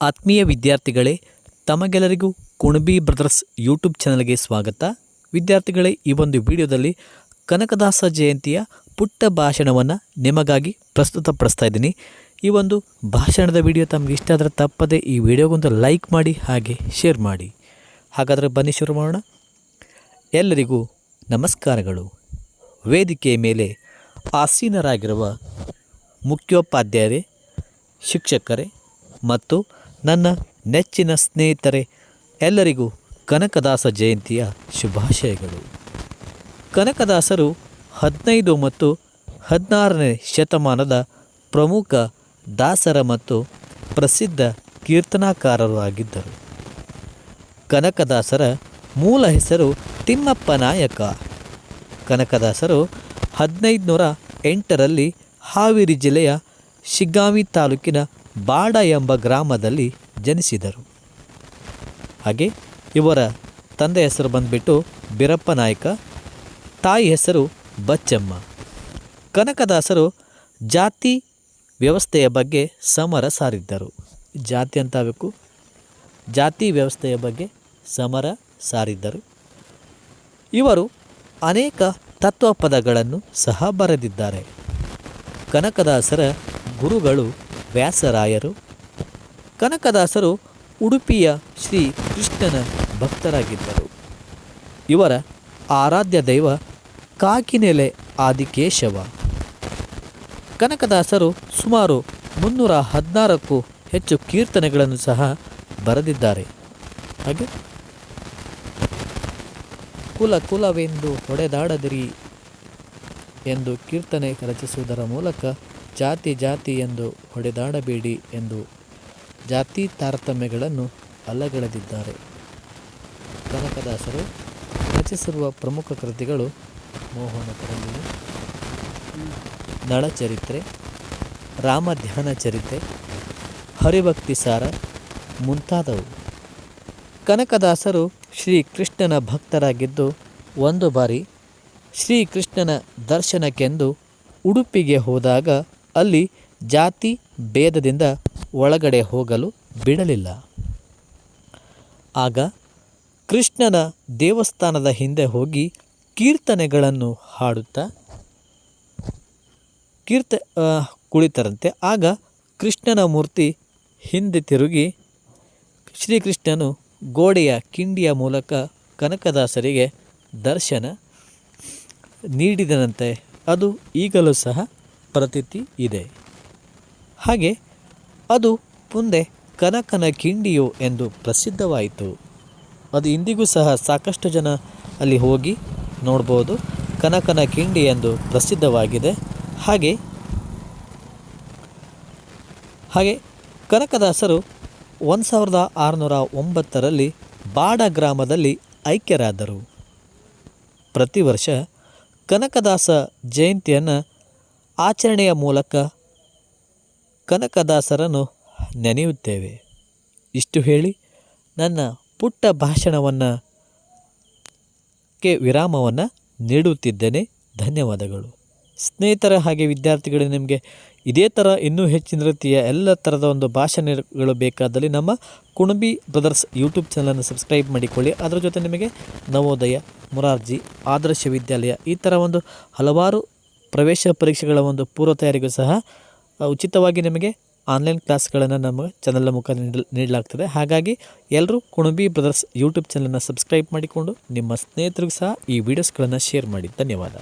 ಆತ್ಮೀಯ ವಿದ್ಯಾರ್ಥಿಗಳೇ, ತಮಗೆಲ್ಲರಿಗೂ ಕುಣಬಿ ಬ್ರದರ್ಸ್ ಯೂಟ್ಯೂಬ್ ಚಾನಲ್ಗೆ ಸ್ವಾಗತ. ವಿದ್ಯಾರ್ಥಿಗಳೇ, ಈ ಒಂದು ವಿಡಿಯೋದಲ್ಲಿ ಕನಕದಾಸ ಜಯಂತಿಯ ಪುಟ್ಟ ಭಾಷಣವನ್ನು ನಿಮಗಾಗಿ ಪ್ರಸ್ತುತಪಡಿಸ್ತಾ ಇದ್ದೀನಿ. ಈ ಒಂದು ಭಾಷಣದ ವಿಡಿಯೋ ತಮಗೆ ಇಷ್ಟ ಆದರೆ ತಪ್ಪದೆ ಈ ವಿಡಿಯೋಗೊಂದು ಲೈಕ್ ಮಾಡಿ, ಹಾಗೆ ಶೇರ್ ಮಾಡಿ. ಹಾಗಾದರೆ ಬನ್ನಿ ಶುರು ಮಾಡೋಣ. ಎಲ್ಲರಿಗೂ ನಮಸ್ಕಾರಗಳು. ವೇದಿಕೆಯ ಮೇಲೆ ಆಸೀನರಾಗಿರುವ ಮುಖ್ಯೋಪಾಧ್ಯಾಯರೇ, ಶಿಕ್ಷಕರೇ ಮತ್ತು ನನ್ನ ನೆಚ್ಚಿನ ಸ್ನೇಹಿತರೆ, ಎಲ್ಲರಿಗೂ ಕನಕದಾಸ ಜಯಂತಿಯ ಶುಭಾಶಯಗಳು. ಕನಕದಾಸರು ಹದಿನೈದು ಮತ್ತು ಹದಿನಾರನೇ ಶತಮಾನದ ಪ್ರಮುಖ ದಾಸರ ಮತ್ತು ಪ್ರಸಿದ್ಧ ಕೀರ್ತನಾಕಾರರು ಆಗಿದ್ದರು. ಕನಕದಾಸರ ಮೂಲ ಹೆಸರು ತಿಮ್ಮಪ್ಪ ನಾಯಕ. ಕನಕದಾಸರು ಹದಿನೈದುನೂರ ಎಂಟರಲ್ಲಿ ಹಾವೇರಿ ಜಿಲ್ಲೆಯ ಶಿಗ್ಗಾಂವಿ ತಾಲೂಕಿನ ಬಾಡ ಎಂಬ ಗ್ರಾಮದಲ್ಲಿ ಜನಿಸಿದರು. ಹಾಗೆ ಇವರ ತಂದೆ ಹೆಸರು ಬಂದುಬಿಟ್ಟು ಬಿರಪ್ಪ ನಾಯಕ, ತಾಯಿ ಹೆಸರು ಬಚ್ಚಮ್ಮ. ಕನಕದಾಸರು ಜಾತಿ ವ್ಯವಸ್ಥೆಯ ಬಗ್ಗೆ ಸಮರ ಸಾರಿದ್ದರು. ಜಾತಿ ಅಂತ ಆಗಬೇಕು. ಜಾತಿ ವ್ಯವಸ್ಥೆಯ ಬಗ್ಗೆ ಸಮರ ಸಾರಿದ್ದರು. ಇವರು ಅನೇಕ ತತ್ವಪದಗಳನ್ನು ಸಹ ಬರೆದಿದ್ದಾರೆ. ಕನಕದಾಸರ ಗುರುಗಳು, ವ್ಯಾಸರಾಯರು, ಕನಕದಾಸರು, ಉಡುಪಿಯ ಶ್ರೀ ಕೃಷ್ಣನ ಭಕ್ತರಾಗಿದ್ದರು. ಇವರ ಆರಾಧ್ಯ ದೈವ ಕಾಕಿನೆಲೆ ಆದಿಕೇಶವ. ಕನಕದಾಸರು ಸುಮಾರು ಮುನ್ನೂರ ಹದಿನಾರಕ್ಕೂ ಹೆಚ್ಚು ಕೀರ್ತನೆಗಳನ್ನು ಸಹ ಬರೆದಿದ್ದಾರೆ. ಹಾಗೆ ಕುಲ ಕುಲವೆಂದು ಹೊಡೆದಾಡದಿರಿ ಎಂದು ಕೀರ್ತನೆ ರಚಿಸುವುದರ ಮೂಲಕ ಜಾತಿ ಜಾತಿ ಎಂದು ಹೊಡೆದಾಡಬೇಡಿ ಎಂದು ಜಾತಿ ತಾರತಮ್ಯಗಳನ್ನು ಅಲ್ಲಗಳೆದಿದ್ದಾರೆ. ಕನಕದಾಸರು ರಚಿಸಿರುವ ಪ್ರಮುಖ ಕೃತಿಗಳು ಮೋಹನ ಕರಗಿಣಿ ನಳಚರಿತ್ರೆ ರಾಮಧ್ಯಾನ ಚರಿತ್ರೆ, ಹರಿಭಕ್ತಿ ಸಾರ ಮುಂತಾದವು. ಕನಕದಾಸರು ಶ್ರೀಕೃಷ್ಣನ ಭಕ್ತರಾಗಿದ್ದು ಒಂದು ಬಾರಿ ಶ್ರೀಕೃಷ್ಣನ ದರ್ಶನಕ್ಕೆಂದು ಉಡುಪಿಗೆ ಹೋದಾಗ ಅಲ್ಲಿ ಜಾತಿ ಭೇದದಿಂದ ಒಳಗಡೆ ಹೋಗಲು ಬಿಡಲಿಲ್ಲ. ಆಗ ಕೃಷ್ಣನ ದೇವಸ್ಥಾನದ ಹಿಂದೆ ಹೋಗಿ ಕೀರ್ತನೆಗಳನ್ನು ಹಾಡುತ್ತಾ ಕೀರ್ತ ಕುಳಿತರಂತೆ. ಆಗ ಕೃಷ್ಣನ ಮೂರ್ತಿ ಹಿಂದೆ ತಿರುಗಿ ಶ್ರೀಕೃಷ್ಣನು ಗೋಡೆಯ ಕಿಂಡಿಯ ಮೂಲಕ ಕನಕದಾಸರಿಗೆ ದರ್ಶನ ನೀಡಿದನಂತೆ. ಅದು ಈಗಲೂ ಸಹ ಪ್ರತೀತಿ ಇದೆ. ಹಾಗೆ ಅದು ಮುಂದೆ ಕನಕನ ಕಿಂಡಿಯು ಎಂದು ಪ್ರಸಿದ್ಧವಾಯಿತು. ಅದು ಇಂದಿಗೂ ಸಹ ಸಾಕಷ್ಟು ಜನ ಅಲ್ಲಿ ಹೋಗಿ ನೋಡ್ಬೋದು. ಕನಕನ ಕಿಂಡಿ ಎಂದು ಪ್ರಸಿದ್ಧವಾಗಿದೆ. ಹಾಗೆ ಹಾಗೆ ಕನಕದಾಸರು ಒಂದು ಸಾವಿರದ ಆರುನೂರ ಒಂಬತ್ತರಲ್ಲಿ ಬಾಡ ಗ್ರಾಮದಲ್ಲಿ ಐಕ್ಯರಾದರು. ಪ್ರತಿ ವರ್ಷ ಕನಕದಾಸ ಜಯಂತಿಯನ್ನು ಆಚರಣೆಯ ಮೂಲಕ ಕನಕದಾಸರನ್ನು ನೆನೆಯುತ್ತೇವೆ. ಇಷ್ಟು ಹೇಳಿ ನನ್ನ ಪುಟ್ಟ ಭಾಷಣವನ್ನು ಕ್ಕೆ ವಿರಾಮವನ್ನು ನೀಡುತ್ತಿದ್ದೇನೆ. ಧನ್ಯವಾದಗಳು. ಸ್ನೇಹಿತರ, ಹಾಗೆ ವಿದ್ಯಾರ್ಥಿಗಳು, ನಿಮಗೆ ಇದೇ ಥರ ಇನ್ನೂ ಹೆಚ್ಚಿನ ರೀತಿಯ ಎಲ್ಲ ಥರದ ಒಂದು ಭಾಷಣಗಳು ಬೇಕಾದಲ್ಲಿ ನಮ್ಮ ಕುಣಬಿ ಬ್ರದರ್ಸ್ ಯೂಟ್ಯೂಬ್ ಚಾನಲನ್ನು ಸಬ್ಸ್ಕ್ರೈಬ್ ಮಾಡಿಕೊಳ್ಳಿ. ಅದರ ಜೊತೆ ನಿಮಗೆ ನವೋದಯ, ಮುರಾರ್ಜಿ, ಆದರ್ಶ ವಿದ್ಯಾಲಯ ಈ ಥರ ಒಂದು ಹಲವಾರು ಪ್ರವೇಶ ಪರೀಕ್ಷೆಗಳ ಒಂದು ಪೂರ್ವ ತಯಾರಿಗೂ ಸಹ ಉಚಿತವಾಗಿ ನಿಮಗೆ ಆನ್ಲೈನ್ ಕ್ಲಾಸ್ಗಳನ್ನು ನಮ್ಮ ಚಾನಲ್ನ ಮುಖಾಂತರ ನೀಡಲ್, ನೀಡಲಾಗ್ತದೆ. ಹಾಗಾಗಿ ಎಲ್ಲರೂ ಕುಣಬಿ ಬ್ರದರ್ಸ್ ಯೂಟ್ಯೂಬ್ ಚಾನಲನ್ನು ಸಬ್ಸ್ಕ್ರೈಬ್ ಮಾಡಿಕೊಂಡು ನಿಮ್ಮ ಸ್ನೇಹಿತರಿಗೂ ಸಹ ಈ ವಿಡಿಯೋಸ್ಗಳನ್ನು ಶೇರ್ ಮಾಡಿ. ಧನ್ಯವಾದ.